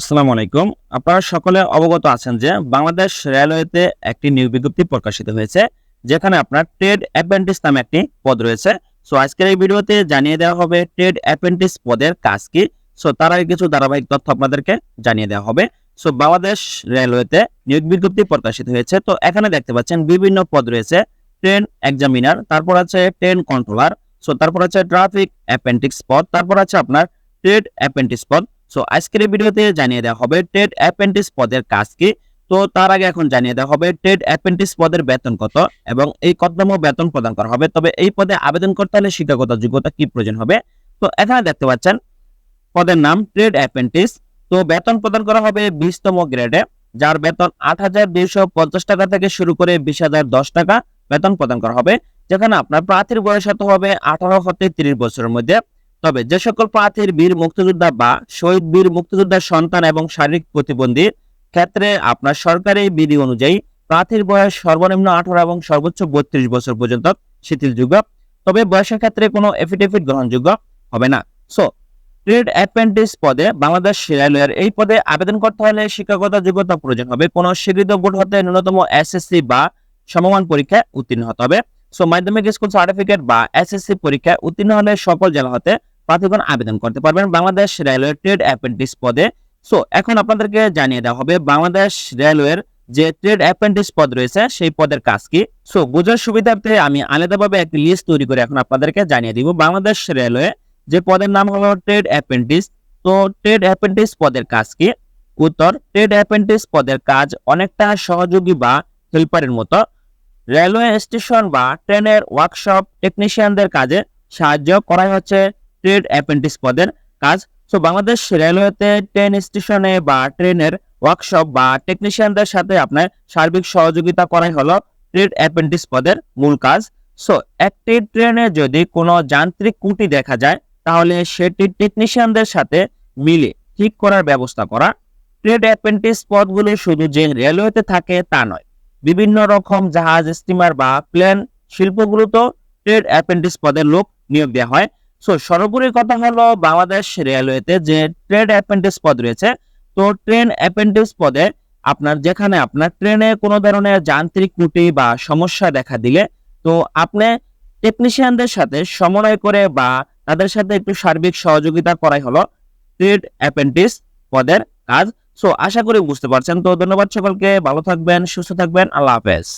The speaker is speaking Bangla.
আসসালামু আলাইকুম। আপনারা সকলে অবগত আছেন যে বাংলাদেশ রেলওয়েতে একটি নিয়োগ বিজ্ঞপ্তি প্রকাশিত হয়েছে, যেখানে আপনার ট্রেড অ্যাপেন্টিস নামে একটি পদ রয়েছে। সো আজকের এই ভিডিওতে জানিয়ে দেওয়া হবে ট্রেড অ্যাপেন্টিস পদের কাজ কি। সো তার আগে কিছু ধারাবাহিক তথ্য আপনাদেরকে জানিয়ে দেওয়া হবে। সো বাংলাদেশ রেলওয়েতে নিয়োগ বিজ্ঞপ্তি প্রকাশিত হয়েছে। তো, এখানে দেখতে পাচ্ছেন বিভিন্ন পদ রয়েছে। ট্রেন এক্সামিনার তারপর আছে ট্রেন কন্ট্রোলার সো তারপর আছে ট্রাফিক অ্যাপেন্টিক্স পদ, তারপর আছে আপনার ট্রেড অ্যাপেন্টিস পদ। সো আজকের ভিডিওতে জানিয়ে দেওয়া হবে ট্রেড অ্যাপ্রেন্টিস পদের কাজ কি। তো তার আগে এখন জানিয়ে দেওয়া হবে ট্রেড অ্যাপ্রেন্টিস পদের বেতন কত এবং এই কততম বেতন প্রদান করা হবে। তবে এই পদে আবেদন করতে হলে শিক্ষাগত যোগ্যতা কি প্রয়োজন হবে? তো এখানে দেখতে পাচ্ছেন, পদের নাম ট্রেড অ্যাপেন্টিস তো বেতন প্রদান করা হবে বিশতম গ্রেডে যার বেতন আট হাজার দুইশো পঞ্চাশ টাকা থেকে শুরু করে বিশ হাজার দশ টাকা বেতন প্রদান করা হবে, যেখানে আপনার প্রার্থীর বয়স হতে হবে আঠারো হতে তিরিশ বছরের মধ্যে। তবে যে সকল প্রার্থীর বীর মুক্তিযোদ্ধা বা শহীদ বীর মুক্তিযোদ্ধার সন্তান এবং শারীরিক প্রতিবন্ধীর ক্ষেত্রে আপনার সরকারি বিধি অনুযায়ী প্রার্থীর বয়স সর্বনিম্ন আঠারো এবং সর্বোচ্চ বত্রিশ বছর পর্যন্ত শিথিলযোগ্য। তবে বয়সের ক্ষেত্রে কোনো এফিডেভিট গ্রহণযোগ্য হবে না। সো ট্রেড অ্যাপ্রেন্টিস পদে বাংলাদেশ রেলওয়ের এই পদে আবেদন করতে হলে শিক্ষাগত যোগ্যতা প্রয়োজন হবে। কোনো স্বীকৃত বোর্ড হতে ন্যূনতম এসএসসি বা সমমান পরীক্ষায় উত্তীর্ণ হতে হবে। সো মাধ্যমিক স্কুল সার্টিফিকেট বা এসএসসি পরীক্ষায় উত্তীর্ণ হলে সকল জেলা হতে প্রার্থীগণ আবেদন করতে পারবেন বাংলাদেশ রেলওয়ে ট্রেড অ্যাপ্রেন্টিস পদে। সো এখন আপনাদেরকে জানিয়ে দেওয়া হবে বাংলাদেশ রেলওয়ের যে ট্রেড অ্যাপ্রেন্টিস পদ রয়েছে, সেই পদের কাজ কি? সো বোঝার সুবিধার্থে আমি আলাদাভাবে একটি লিস্ট তৈরি করে এখন আপনাদেরকে জানিয়ে দিব। বাংলাদেশ রেলওয়ে যে পদের নাম হলো ট্রেড অ্যাপ্রেন্টিস, তো ট্রেড অ্যাপ্রেন্টিস পদের কাজ কি? উত্তর, ট্রেড অ্যাপ্রেন্টিস পদের কাজ অনেকটা সহযোগী বা হেল্পারের মতো। রেলওয়ে স্টেশন বা ট্রেনের ওয়ার্কশপ টেকনিশিয়ানদের কাজে সাহায্য করাই হচ্ছে ট্রেড অ্যাপ্রেন্টিস পদের কাজ। সো বাংলাদেশ রেলওয়েতে ট্রেন স্টেশনে বা ট্রেনের ওয়ার্কশপ বা টেকনিশিয়ানদের সাথে আপনার সার্বিক সহযোগিতা করাই হলো ট্রেড অ্যাপ্রেন্টিস পদের মূল কাজ। সো একটি ট্রেনে যদি কোনো যান্ত্রিক ত্রুটি দেখা যায়, তাহলে সেটি টেকনিশিয়ানদের সাথে মিলে ঠিক করার ব্যবস্থা করা। ট্রেড অ্যাপ্রেন্টিস পদগুলি শুধু যে রেলওয়েতে থাকে তা নয়, বিভিন্ন রকম জাহাজ স্টিমার বা প্লেন শিল্পগুলোতেও ট্রেড অ্যাপ্রেন্টিস পদের লোক নিয়োগ দেওয়া হয়। সো সর্বোপরি কথা হলো বাংলাদেশ রেলওয়েতে যে ট্রেড অ্যাপ্রেন্টিস পদ রয়েছে, তো ট্রেন অ্যাপ্রেন্টিস পদে আপনার যেখানে আপনার ট্রেনে কোনো ধরনের যান্ত্রিক ত্রুটি বা সমস্যা দেখা দিলে, তো আপনি টেকনিশিয়ানদের সাথে সমন্বয় করে বা তাদের সাথে একটু সার্বিক সহযোগিতা করাই হলো ট্রেড অ্যাপ্রেন্টিস পদের কাজ। সো আশা করি বুঝতে পারছেন। তো ধন্যবাদ সকলকে। ভালো থাকবেন, সুস্থ থাকবেন। আল্লাহ হাফেজ।